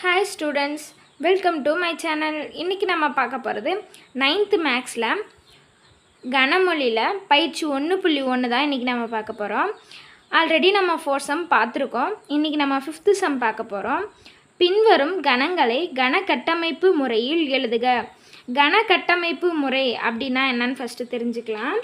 Hi students welcome to my channel இன்றைக்கி நம்ம பார்க்க போகிறது நைன்த்து மேக்ஸில் கனமொழியில் பயிற்சி ஒன்று புள்ளி ஒன்று தான் இன்றைக்கி நம்ம பார்க்க போகிறோம் ஆல்ரெடி நம்ம ஃபோர் சம் பார்த்துருக்கோம். இன்றைக்கி நம்ம ஃபிஃப்த்து சம் பார்க்க போகிறோம் பின்வரும் கணங்களை கன கட்டமைப்பு முறையில் எழுதுக. கன கட்டமைப்பு முறை அப்படின்னா என்னன்னு ஃபஸ்ட்டு தெரிஞ்சுக்கலாம்.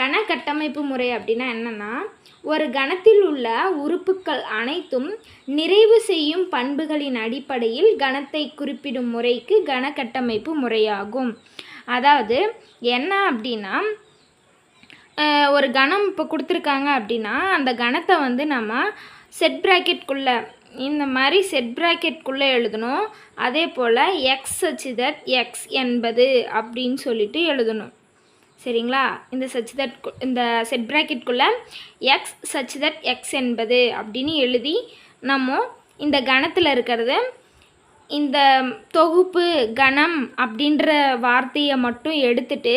கன கட்டமைப்பு முறை அப்படின்னா என்னென்னா ஒரு கணத்தில் உள்ள உறுப்புக்கள் அனைத்தும் நிறைவு செய்யும் பண்புகளின் அடிப்படையில் கணத்தை குறிப்பிடும் முறைக்கு கன கட்டமைப்பு முறையாகும். அதாவது என்ன அப்படின்னா ஒரு கணம் இப்போ கொடுத்துருக்காங்க அப்படின்னா அந்த கணத்தை வந்து நம்ம செட் ப்ராக்கெட்குள்ளே இந்த மாதிரி செட் ப்ராக்கெட்குள்ளே எழுதணும். அதே போல் எக்ஸ் சச்சு தட் எக்ஸ் என்பது அப்படின்னு சொல்லிட்டு எழுதணும். சரிங்களா? இந்த சச் தட் இந்த செட் ப்ராக்கெட்குள்ளே எக்ஸ் சச் தட் எக்ஸ் என்பது அப்படின்னு எழுதி நம்ம இந்த கணத்தில் இருக்கிறது. இந்த தொகுப்பு கணம் அப்படின்ற வார்த்தையை மட்டும் எடுத்துட்டு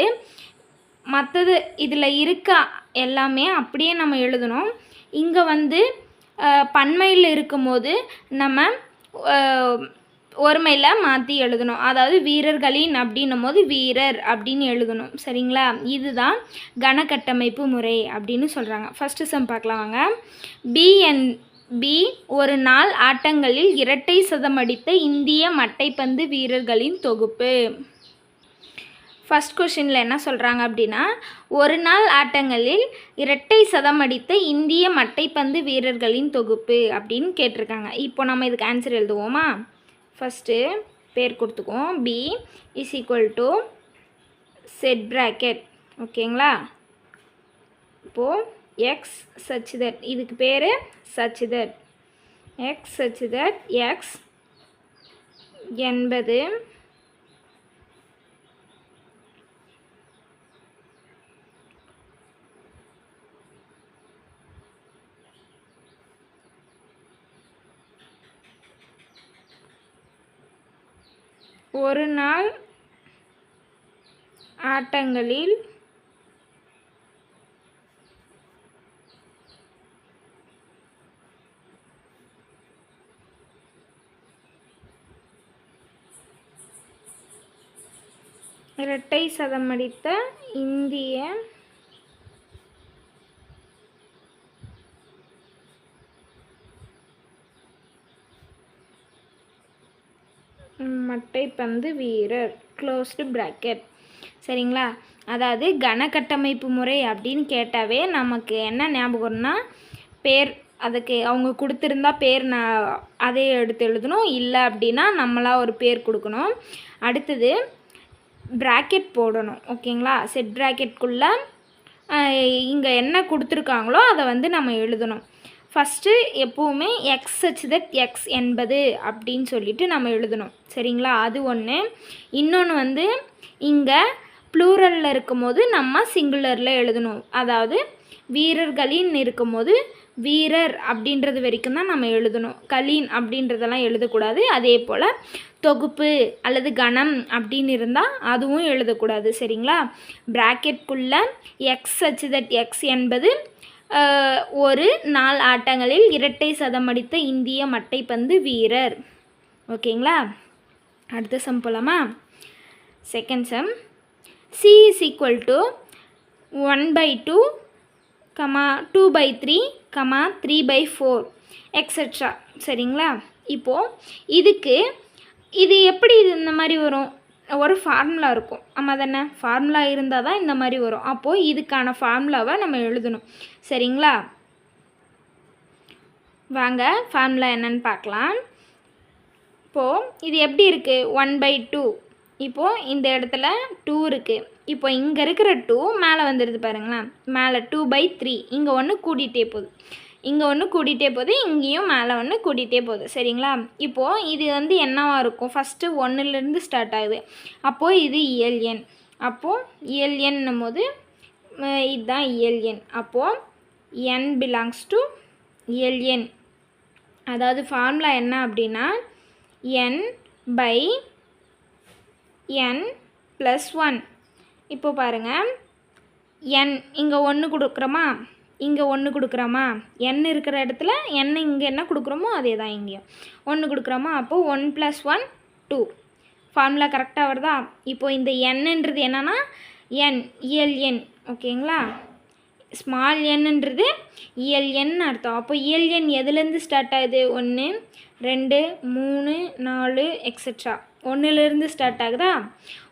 மற்றது இதில் இருக்க எல்லாமே அப்படியே நம்ம எழுதணும். இங்கே வந்து அஹ், பன்மையில் இருக்கும்போது நம்ம ஒருமையில் மாற்றி எழுதணும். அதாவது வீரர்களின் அப்படின்னும் போது வீரர் அப்படின்னு எழுதணும். சரிங்களா? இதுதான் கனக்கட்டமைப்பு முறை அப்படின்னு சொல்கிறாங்க ஃபஸ்ட்டு சம் பார்க்கலாம் வாங்க. பிஎன் பி ஒரு நாள் ஆட்டங்களில் இரட்டை சதம் அடித்த இந்திய மட்டைப்பந்து வீரர்களின் தொகுப்பு. ஃபஸ்ட் கொஷினில் என்ன சொல்கிறாங்க அப்படின்னா ஒரு நாள் ஆட்டங்களில் இரட்டை சதம் அடித்த இந்திய மட்டைப்பந்து வீரர்களின் தொகுப்பு அப்படின்னு கேட்டிருக்காங்க. இப்போ நம்ம இதுக்கு ஆன்சர் எழுதுவோமா? ஃபஸ்ட்டு பேர் கொடுத்துக்குவோம். P is equal to set bracket ஓகேங்களா? இப்போது எக்ஸ் சச் தட் இதுக்கு பேர் such that X such that X எண்பது ஒரு நாள் ஆட்டங்களில் இரட்டை சதமடித்த இந்திய வந்து வீரர் க்ளோஸ்டு ப்ராக்கெட் சரிங்களா? அதாவது கணக்கட்டமைப்பு முறை அப்படின்னு கேட்டாவே நமக்கு என்ன ஞாபகம்னா பேர் அதுக்கு அவங்க கொடுத்துருந்தா பேர் நான் அதே எடுத்து எழுதணும். இல்லை அப்படின்னா நம்மளா ஒரு பேர் கொடுக்கணும். அடுத்தது ப்ராக்கெட் போடணும். ஓகேங்களா? செட் ப்ராக்கெட்குள்ளே இங்கே என்ன கொடுத்துருக்காங்களோ அதை வந்து நம்ம எழுதணும். ஃபஸ்ட்டு எப்போவுமே எக்ஸ் சச் தட் எக்ஸ் என்பது அப்படின்னு சொல்லிட்டு நம்ம எழுதணும். சரிங்களா? அது ஒன்று இன்னொன்று வந்து இங்கே ப்ளூரலில் இருக்கும்போது நம்ம சிங்குலரில் எழுதணும். அதாவது வீரர்களின் இருக்கும்போது வீரர் அப்படின்றது வரைக்கும் தான் நம்ம எழுதணும். கலீன் அப்படின்றதெல்லாம் எழுதக்கூடாது. அதே போல் தொகுப்பு அல்லது கணம் அப்படின்னு இருந்தால் அதுவும் எழுதக்கூடாது. சரிங்களா? ப்ராக்கெட்குள்ளே எக்ஸ் சச் தட் எக்ஸ் என்பது ஒரு நாள் ஆட்டங்களில் இரட்டை சதம் அடித்த இந்திய மட்டைப்பந்து வீரர். ஓகேங்களா? அடுத்த சம் போலாமா? Second sum. C is equal to one by two comma two by three comma three by four extra சரிங்களா? இப்போது இதுக்கு இது எப்படி இது இந்த மாதிரி வரும்? ஒரு ஃபார்முலா இருக்கும். ஆமாம் தானே ஃபார்முலா இருந்தால் தான் இந்த மாதிரி வரும். அப்போது இதுக்கான ஃபார்முலாவை நம்ம எழுதணும். சரிங்களா? வாங்க ஃபார்முலா என்னன்னு பார்க்கலாம். இப்போது இது எப்படி இருக்குது ஒன் பை டூ இப்போது இந்த இடத்துல டூ இருக்குது இப்போ இங்கே இருக்கிற டூ மேலே வந்துடுது பாருங்களேன். மேலே டூ பை த்ரீ இங்கே ஒன்று கூட்டிகிட்டே போகுது. இங்கே ஒன்று கூட்டிகிட்டே போகுது இங்கேயும் மேலே ஒன்று கூட்டிகிட்டே போகுது. சரிங்களா? இப்போது இது வந்து என்னவாக இருக்கும்? ஃபஸ்ட்டு ஒன்றுலேருந்து ஸ்டார்ட் ஆகுது. அப்போது இது இயல் எண். அப்போது இயல் எண்ணும் போது இதுதான் இயல் எண். அப்போது என் பிலாங்ஸ் டு இயல் எண். அதாவது ஃபார்முலா என்ன அப்படின்னா N by N plus one இப்போ பாருங்கள் என் இங்கே ஒன்று கொடுக்குறோமா? இங்கே ஒன்று கொடுக்குறோமா? என் இருக்கிற இடத்துல என் இங்கே என்ன கொடுக்குறோமோ அதே தான் இங்கேயும். ஒன்று கொடுக்குறோமா? அப்போது one plus one two formula கரெக்டாக வருதா? இப்போது இந்த எண்ணுன்றது என்னன்னா என் இயல் எண். ஓகேங்களா ஸ்மால் எண்ணுன்றது இயல் எண் அர்த்தம். அப்போ இயல் எண் எதுலேருந்து ஸ்டார்ட் ஆகுது? ஒன்று ரெண்டு மூணு நாலு எக்ஸட்ரா ஒன்றுலேருந்து ஸ்டார்ட் ஆகுதா?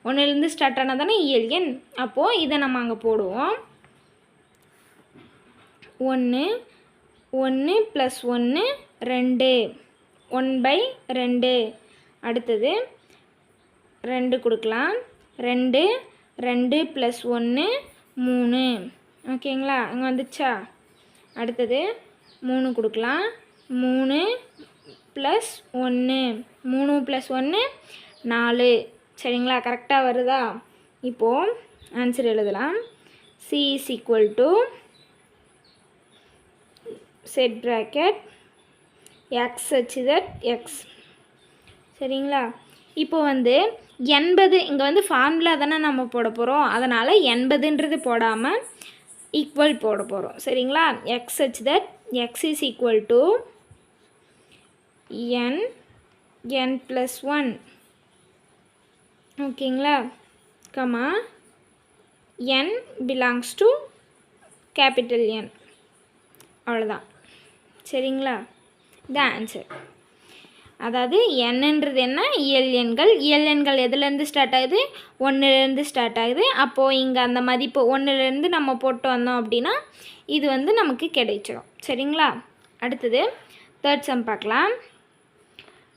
ஒன்றுலேருந்து ஸ்டார்ட் ஆனால் தானே இயல் எண். அப்போது இதை நம்ம அங்கே போடுவோம். ஒன்று ஒன்று ப்ளஸ் ஒன்று ரெண்டு. ஒன் பை ரெண்டு. அடுத்தது ரெண்டு கொடுக்கலாம். ரெண்டு ரெண்டு ப்ளஸ் ஒன்று மூணு. ஓகேங்களா? அங்கே வந்துச்சா? அடுத்தது மூணு கொடுக்கலாம். மூணு ப்ளஸ் ஒன்று. மூணு ப்ளஸ் ஒன்று நாலு. சரிங்களா? கரெக்டாக வருதா? இப்போது ஆன்சர் எழுதலாம். C is equal to set bracket X such that X சரிங்களா? இப்போ வந்து எண்பது இங்கே வந்து ஃபார்முலா தானே நம்ம போட போகிறோம் அதனால் எண்பதுன்றது போடாமல் ஈக்குவல் போட போகிறோம் சரிங்களா? X such that X is equal to N N plus one ஓகேங்களா? Comma N belongs to capital N அவ்வளோதான் சரிங்களா? இதான் ஆன்சர் அதாவது என்னன்றது என்ன? இயல் எண்கள். இயல் எண்கள் எதுலேருந்து ஸ்டார்ட் ஆகுது? ஒன்றுலேருந்து ஸ்டார்ட் ஆகுது. அப்போது இங்கே அந்த மதிப்பு ஒன்றுலேருந்து நம்ம போட்டு வந்தோம் அப்படின்னா இது வந்து நமக்கு கிடைச்சிடும் சரிங்களா? அடுத்தது தேர்ட் சம் பார்க்கலாம்.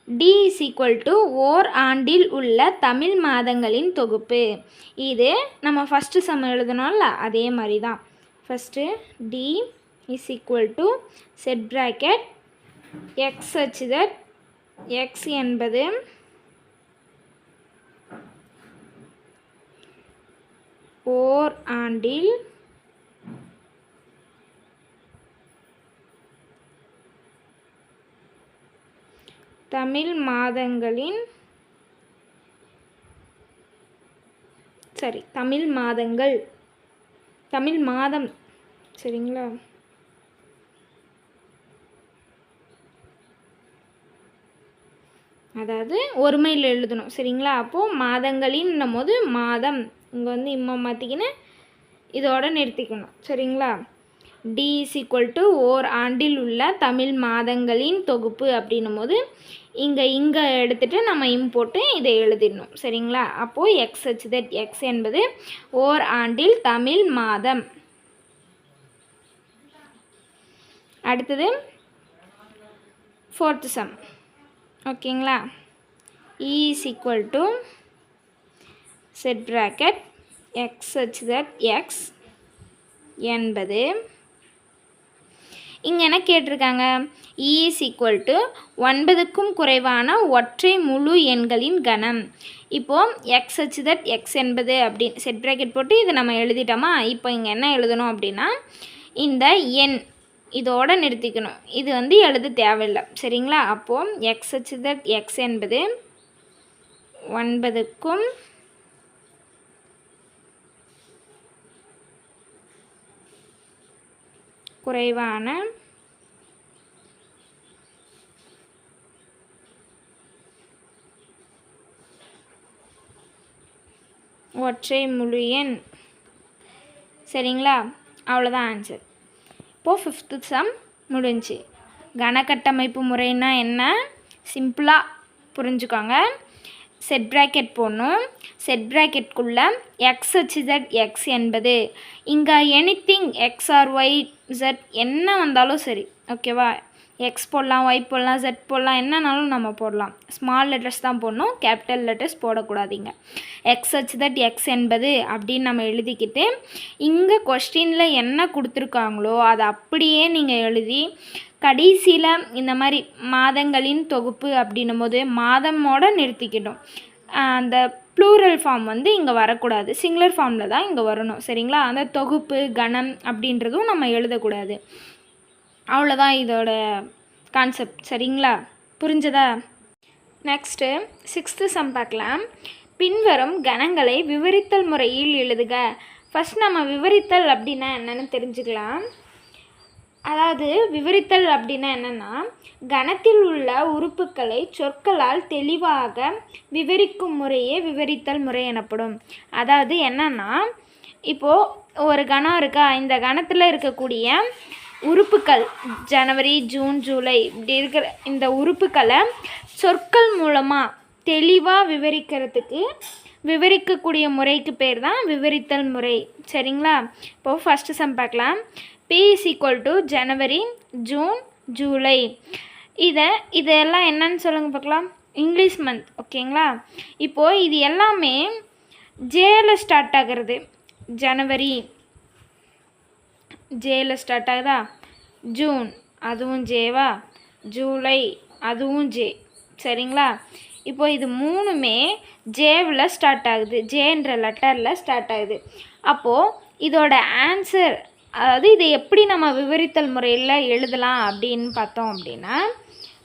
டி இஸ் ஈக்குவல் டு ஓர் ஆண்டில் உள்ள தமிழ் மாதங்களின் தொகுப்பு. இது நம்ம ஃபஸ்ட்டு சம் எழுதணும்ல? அதே மாதிரி தான். First T is equal to set bracket X such that X என்பது ஓர் ஆண்டில் தமிழ் மாதங்களின் சரி தமிழ் மாதங்கள் தமிழ் மாதம் சரிங்களா? ஒருமையில் எழுதணும் சரிங்களா? அப்போது மாதங்களின்னும் போது மாதம் இங்கே வந்து இம்மா மாற்றிக்கின்னு இதோட நிறுத்திக்கணும் சரிங்களா? டி இஸ் ஈக்குவல் டு ஓர் ஆண்டில் உள்ள தமிழ் மாதங்களின் தொகுப்பு அப்படின்னும் போது இங்கே இங்கே எடுத்துகிட்டு நம்ம இம் போட்டு இதை எழுதிடணும் சரிங்களா? அப்போது எக்ஸ் ஹச் தட் எக்ஸ் என்பது ஓர் ஆண்டில் தமிழ் மாதம். அடுத்தது ஃபோர்த்து சம் ஓகேங்களா? E is equal to set bracket X such that X என்பது. இங்கே என்ன கேட்டிருக்காங்க? இ இஸ் ஈக்குவல் டு ஒன்பதுக்கும் குறைவான ஒற்றை முழு எண்களின் கணம். இப்போது எக்ஸ் ஹச் தட் எக்ஸ் என்பது அப்படி செட் ப்ராக்கெட் போட்டு இதை நம்ம எழுதிட்டோமா? இப்போ இங்கே என்ன எழுதணும் அப்படின்னா இந்த எண் இதோடு நிறுத்திக்கணும். இது வந்து எழுத தேவையில்லை. சரிங்களா? அப்போது எக்ஸ் ஹெச் தட் எக்ஸ் என்பது ஒன்பதுக்கும் குறைவான ஒற்றை முழு எண். சரிங்களா? அவ்வளோதான் ஆன்சர் இப்போது ஃபிஃப்த்து சம் முடிஞ்சு. கனக்கட்டமைப்பு முறைன்னா என்ன? சிம்பிளாக புரிஞ்சுக்கோங்க. செட் ப்ராக்கெட் போடணும். செட் ப்ராக்கெட்குள்ளே எக்ஸ் ஹெச் ஜெட் எக்ஸ் என்பது. இங்கே anything X or Y Z என்ன வந்தாலும் சரி. ஓகேவா எக்ஸ் போடலாம் ஒய் போடலாம் ஜெட் போடலாம் என்னன்னாலும் நம்ம போடலாம். ஸ்மால் லெட்டர்ஸ் தான் போடணும் கேபிட்டல் லெட்டர்ஸ் போடக்கூடாதீங்க. எக்ஸ் ஹச் தட் எக்ஸ் என்பது அப்படின்னு நம்ம எழுதிக்கிட்டு இங்கே கொஸ்டினில் என்ன கொடுத்துருக்காங்களோ அதை அப்படியே நீங்கள் எழுதி கடைசியில் இந்த மாதிரி மாதங்களின் தொகுப்பு அப்படின்னும் போது மாதமோட நிறுத்திக்கிட்டோம் அந்த ப்ளூரல் ஃபார்ம் வந்து இங்கே வரக்கூடாது. சிங்குலர் ஃபார்மில் தான் இங்கே வரணும். சரிங்களா? அந்த தொகுப்பு கணம் அப்படின்றதும் நம்ம எழுதக்கூடாது. அவ்வளோதான் இதோட கான்செப்ட் சரிங்களா? புரிஞ்சதா? நெக்ஸ்ட்டு சிக்ஸ்த்து சம் பார்க்கலாம். பின்வரும் கணங்களை விவரித்தல் முறையில் எழுதுக. ஃபஸ்ட் நம்ம விவரித்தல் அப்படின்னா என்னென்னு தெரிஞ்சுக்கலாம். அதாவது விவரித்தல் அப்படின்னா என்னென்னா கணத்தில் உள்ள உறுப்புகளை சொற்களால் தெளிவாக விவரிக்கும் முறையே விவரித்தல் முறை எனப்படும். அதாவது என்னென்னா இப்போது ஒரு கணம் இருக்கா? இந்த கணத்தில் இருக்கக்கூடிய உறுப்புக்கள் ஜனவரி ஜூன் ஜூலை இப்படி இருக்கிற இந்த உறுப்புக்களை சொற்கள் மூலமாக தெளிவாக விவரிக்கிறதுக்கு விவரிக்கக்கூடிய முறைக்கு பேர் தான் விவரித்தல் முறை. சரிங்களா? இப்போது ஃபஸ்ட்டு சம் பார்க்கலாம். P is equal to January June July. இதை இதெல்லாம் என்னன்னு சொல்லுங்கள் பார்க்கலாம். இங்கிலீஷ் மந்த் ஓகேங்களா? இப்போது இது எல்லாமே ஜேயில் ஸ்டார்ட் ஆகிறது ஜனவரி. ஜேயில் ஸ்டார்ட் ஆகுதா? ஜூன் அதுவும் ஜேவா. ஜூலை அதுவும் ஜே சரிங்களா? இப்போ இது மூணுமே ஜேவில் ஸ்டார்ட் ஆகுது. ஜேன்ற லெட்டரில் ஸ்டார்ட் ஆகுது. அப்போது இதோட ஆன்சர் அதாவது இதை எப்படி நம்ம விவரித்தல் முறையில் எழுதலாம் அப்படின்னு பார்த்தோம் அப்படின்னா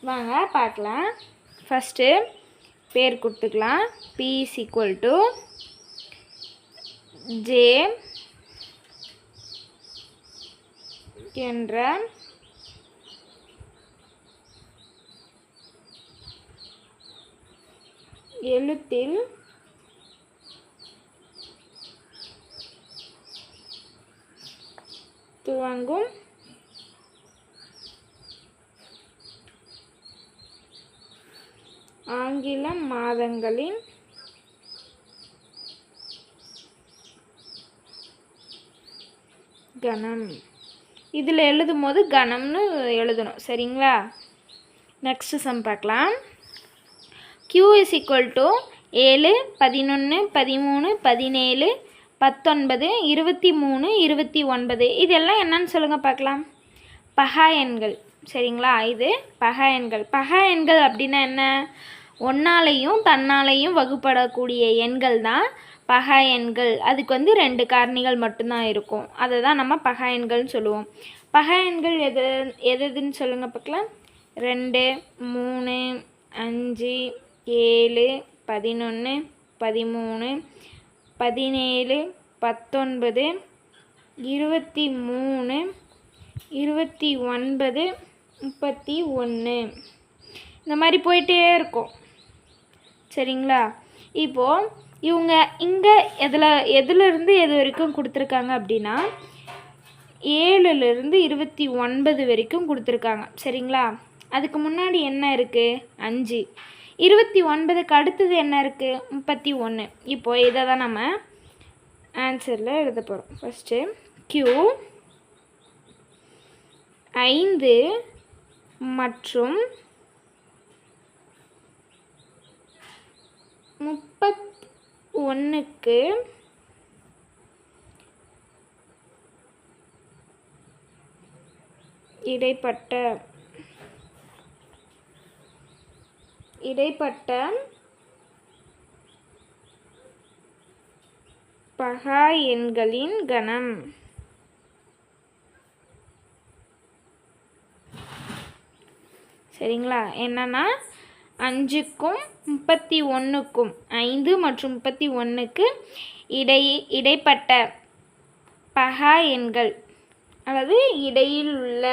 வாங்க பார்க்கலாம். ஃபஸ்ட்டு பேர் கொடுத்துக்கலாம். P is equal to J என்ற எழுத்தில் துவங்கும் ஆங்கில மாதங்களின் கணம். இதில் எழுதும் போது கணம்னு எழுதணும். சரிங்களா? நெக்ஸ்ட்டு சம் பார்க்கலாம். கியூ இஸ் ஈக்குவல் டு ஏழு பதினொன்று பதிமூணு பதினேழு பத்தொன்பது இருபத்தி மூணு இருபத்தி ஒன்பது. இதெல்லாம் என்னன்னு சொல்லுங்கள் பார்க்கலாம். பகா எண்கள். சரிங்களா? இது பகா எண்கள். பகா எண்கள் அப்படின்னா என்ன? ஒன்னாலையும் தன்னாலையும் வகுப்படக்கூடிய எண்கள் தான் பகாயன்கள். அதுக்கு வந்து ரெண்டு காரணிகள் மட்டும்தான் இருக்கும். அதை தான் நம்ம பகாயன்கள்னு சொல்லுவோம். பகாயன்கள் எது எது எதுன்னு சொல்லுங்கள் பார்க்கலாம். ரெண்டு மூணு அஞ்சு ஏழு பதினொன்று பதிமூணு பதினேழு பத்தொன்பது இருபத்தி மூணு இருபத்தி ஒன்பது முப்பத்தி ஒன்று இந்த மாதிரி போயிட்டே இருக்கும். சரிங்களா? இப்போது இவங்க இங்கே எதில் எதுலேருந்து எது வரைக்கும் கொடுத்துருக்காங்க அப்படின்னா ஏழுலேருந்து இருபத்தி ஒன்பது வரைக்கும் கொடுத்துருக்காங்க. சரிங்களா? அதுக்கு முன்னாடி என்ன இருக்குது அஞ்சு. இருபத்தி ஒன்பதுக்கு அடுத்தது என்ன இருக்குது முப்பத்தி ஒன்று இப்போது இதை தான் நம்ம ஆன்சரில் எழுத போகிறோம் ஃபஸ்ட்டு க்யூ ஐந்து மற்றும் முப்பத் ஒன்றுக்கு இடைப்பட்ட இடைப்பட்ட பகா எண்களின் கணம். சரிங்களா? என்னன்னா அஞ்சுக்கும் முப்பத்தி ஒன்றுக்கும் ஐந்து மற்றும் முப்பத்தி ஒன்றுக்கு இடை இடைப்பட்ட பகா எண்கள் அல்லது இடையில் உள்ள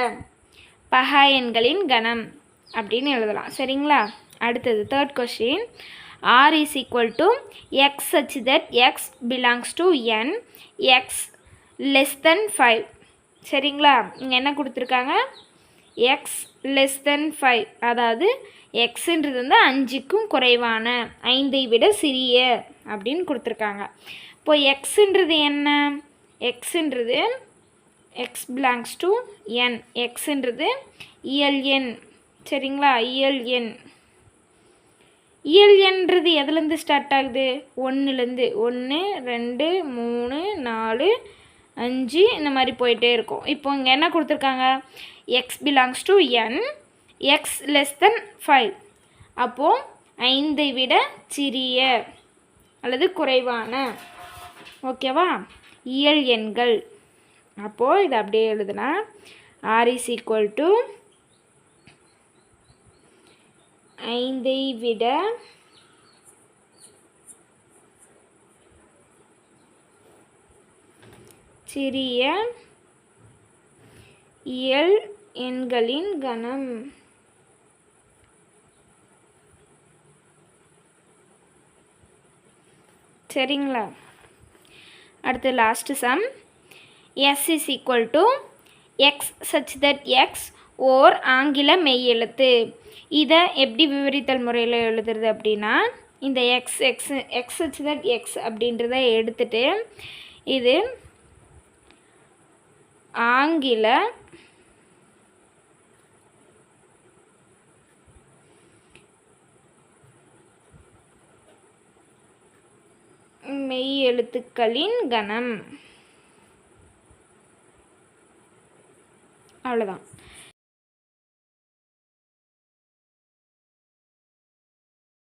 பகா எண்களின் கணம் அப்படின்னு எழுதலாம். சரிங்களா? அடுத்தது third question R is equal to X such that X belongs to N X less than five சரிங்களா? இங்கே என்ன கொடுத்துருக்காங்க? எக்ஸ் லெஸ் தென் ஃபைவ் அதாவது எக்ஸுன்றது வந்து அஞ்சுக்கும் குறைவான ஐந்தை விட சிறிய அப்படின்னு கொடுத்துருக்காங்க. இப்போ எக்ஸுன்றது என்ன? எக்ஸுன்றது எக்ஸ் பிலாங்ஸ் டு என் எக்ஸுன்றது இயல் எண். சரிங்களா? இயல் எண். இயல் எண்றது எதுலேருந்து ஸ்டார்ட் ஆகுது? ஒன்றுலேருந்து ஒன்று ரெண்டு மூணு நாலு அஞ்சு இந்த மாதிரி போயிட்டே இருக்கும். இப்போ இங்கே என்ன கொடுத்துருக்காங்க? X belongs to N X less than five அப்போது ஐந்தை விட சிறிய அல்லது குறைவான. ஓகேவா இயல் எண்கள். அப்போது இது அப்படியே எழுதுனா ஆர் இஸ் ஈக்குவல் டு ஐந்தை விட சிறிய இயல் எண்களின் கணம். சரிங்களா? அடுத்து last sum S is equal to X such that X ஓர் ஆங்கில மெய்யெழுத்து இதை எப்படி விவரித்தல் முறையில் எழுதுறது அப்படின்னா இந்த X X X such that X அப்படின்றத எடுத்துட்டு இது ஆங்கில மெய் எழுத்துக்களின் கணம். அவ்வளோதான்